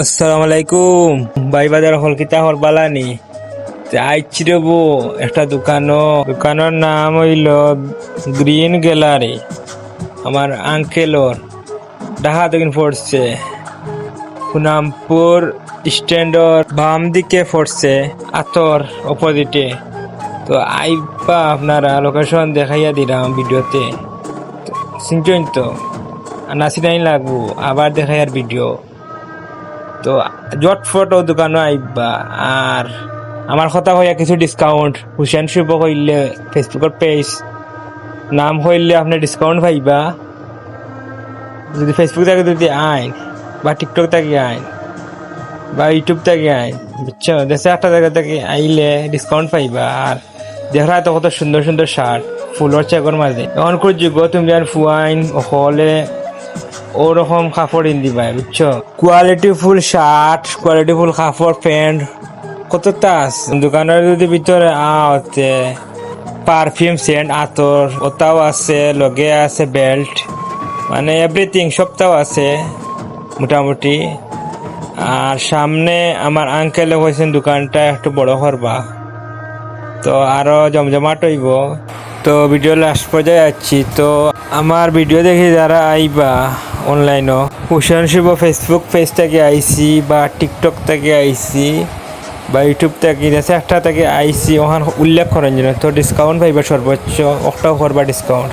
আসসালামু আলাইকুম ভাই বাজার হলকিতা হল বালানি আইছি রবো একটা দোকানও। দোকানের নাম হইল গ্রিন গ্যালারি, আমার আঙ্কেলর। ডাহা দোকান পড়ছে। পুনামপুর স্ট্যান্ডর বাম দিকে পড়ছে, আতর অপোজিটে। তো আইবা আপনারা লোকেশন দেখাইয়া দিলাম ভিডিওতে। চিনছেন তো? নাসি নাই লাগবো, আবার দেখাই আর ভিডিও। তো জটফট ও দোকানও আইবা, আর আমার কথা হইয়া কিছু ডিসকাউন্ট হুসেন শিব হইলে ফেসবুকের পেজ নাম হইলে আপনি ডিসকাউন্ট পাইবা। যদি ফেসবুক থেকে যদি আইন, বা টিকটক থেকে আইন, বা ইউটিউব থেকে আইন, বুঝছ? দেশে একটা জায়গা থেকে আইলে ডিসকাউন্ট পাইবা, আর দেখা তো কত সুন্দর সুন্দর শার্ট ফুলর চেকর মাঝে। খুঁজ যোগ্য তুমি আর ফুয়াইন হলে ওরকম কাপড় ইন দিবা বুঝছ? Quality full shirt quality full কাপড় প্যান্ট কত তাস দোকানের যদি ভিতরে আতে পারফিউম সেন্ট আতর, ওটাও আছে, লগে আছে বেল্ট মানে এভরিথিং সবটাও আছে, মোটামুটি। আর সামনে আমার আঙ্কেলে হয়েছেন দোকানটা একটু বড় করবা। তো আরও জমজমাট হইব। তো ভিডিও লাস্ট পর্যায়ে যাচ্ছি তো আমার ভিডিও দেখে যারা আইবা অনলাইনও কুশন শিব ফেসবুক পেজ থেকে আইসি বা টিকটক থেকে আইসি বা ইউটিউব থেকে একটা থেকে আইসি ওখান উল্লেখ করেন যেন। তো ডিসকাউন্ট পাইবা সর্বোচ্চ অক্টোবর করবা ডিসকাউন্ট